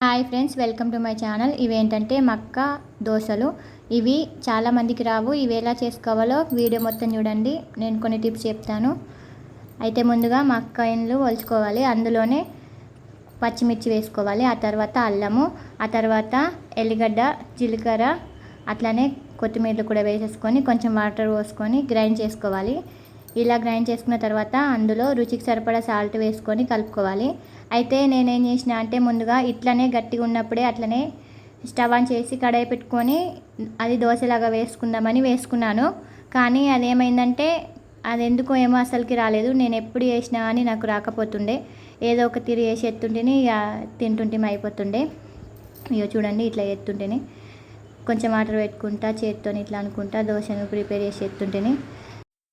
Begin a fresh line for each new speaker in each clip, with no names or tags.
Hi friends welcome to my channel. ఇవేంటంటే మక్క దోశలు. ఇవి చాలా మందికి రావు. ఇవి ఎలా చేసుకోవాలో వీడియో మొత్తం చూడండి. నేను కొన్ని టిప్స్ చెప్తాను. అయితే ముందుగా మక్కాయలు ఒలుచుకోవాలి. అందులోనే పచ్చిమిర్చి వేసుకోవాలి. ఆ తర్వాత అల్లము ఆ తర్వాత ఎల్లిగడ్డ జీలకర్ర అట్లానే కొత్తిమీరలు కూడా వేసేసుకొని కొంచెం వాటర్ పోసుకొని గ్రైండ్ చేసుకోవాలి. ఇలా గ్రైండ్ చేసుకున్న తర్వాత అందులో రుచికి సరిపడా సాల్ట్ వేసుకొని కలుపుకోవాలి. అయితే నేనేం చేసిన అంటే ముందుగా ఇట్లనే గట్టిగా ఉన్నప్పుడే అట్లనే స్టవ్ ఆన్ చేసి కడాయి పెట్టుకొని అది దోశలాగా వేసుకుందామని వేసుకున్నాను. కానీ అదేమైందంటే అది ఎందుకో ఏమో అసలుకి రాలేదు. నేను ఎప్పుడు చేసినా అని నాకు రాకపోతుండే. ఏదో ఒక తిరిగి వేసి ఎత్తుంటేనే ఇక తింటుంటే అయిపోతుండే. ఇక చూడండి ఇట్లా ఎత్తుంటేనే. కొంచెం వాటర్ పెట్టుకుంటా చేతితో ఇట్లా అనుకుంటా దోశను ప్రిపేర్ చేసి ఎత్తుంటేనే.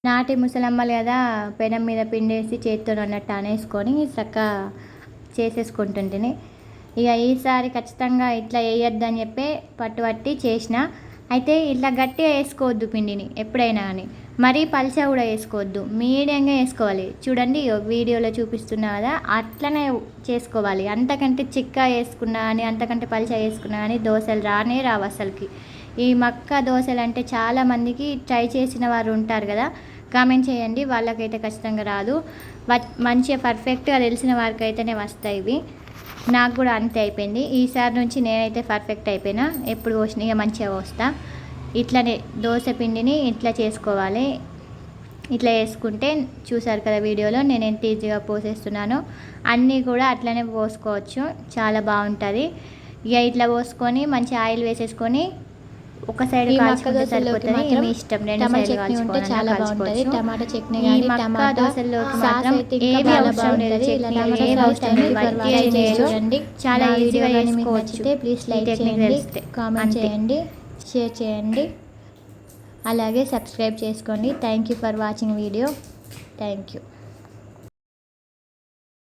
నాటి ముసలమ్మలు కదా పెనం మీద పిండేసి చేతితో అన్నట్టు అనేసుకొని చక్క చేసేసుకుంటుంటిని. ఇక ఈసారి ఖచ్చితంగా ఇట్లా వేయొద్దని చెప్పి పట్టుబట్టి చేసిన. అయితే ఇట్లా గట్టిగా వేసుకోవద్దు పిండిని ఎప్పుడైనా కానీ మరీ పల్చా కూడా వేసుకోవద్దు మీడియంగా వేసుకోవాలి. చూడండి వీడియోలో చూపిస్తున్నా కదా అట్లనే చేసుకోవాలి. అంతకంటే చిక్క వేసుకున్నా అని అంతకంటే పల్చా వేసుకున్నా కానీ దోశలు రానే రావు అసలుకి. ఈ మక్క దోశలు అంటే చాలామందికి ట్రై చేసిన వారు ఉంటారు కదా కామెంట్ చేయండి వాళ్ళకైతే ఖచ్చితంగా రాదు. మంచిగా పర్ఫెక్ట్గా తెలిసిన వారికి అయితేనే వస్తాయి ఇవి. నాకు కూడా అంతే అయిపోయింది. ఈసారి నుంచి నేనైతే పర్ఫెక్ట్ అయిపోయినా. ఎప్పుడు పోసిన ఇక మంచిగా పోస్తా. ఇట్లానే దోశ పిండిని ఇట్లా చేసుకోవాలి. ఇట్లా వేసుకుంటే చూసారు కదా వీడియోలో నేను ఎంత ఈజీగా పోసేస్తున్నాను. అన్నీ కూడా అట్లనే పోసుకోవచ్చు. చాలా బాగుంటుంది. ఇక ఇట్లా పోసుకొని మంచి ఆయిల్ వేసేసుకొని ఒక సైడ్ కాల్చుకుంటే సరిపోతుంది. మీ ఇష్టం రెండు సైడ్ కాల్చుకుంటే చాలా బాగుంటుంది.
టమాటా చట్నీ కానీ టమాటా
దోశల్లోకి
సాస్
మాత్రం అవసరం లేదు. చట్నీ అవసరం లేదు.
చూడండి.
చాలా ఈజీగా చేసుకోవచ్చు.
ప్లీజ్ లైక్ చేయండి కామెంట్. చేయండి షేర్ చేయండి. అలాగే సబ్స్క్రైబ్ చేసుకోండి. Thank you for watching video thank you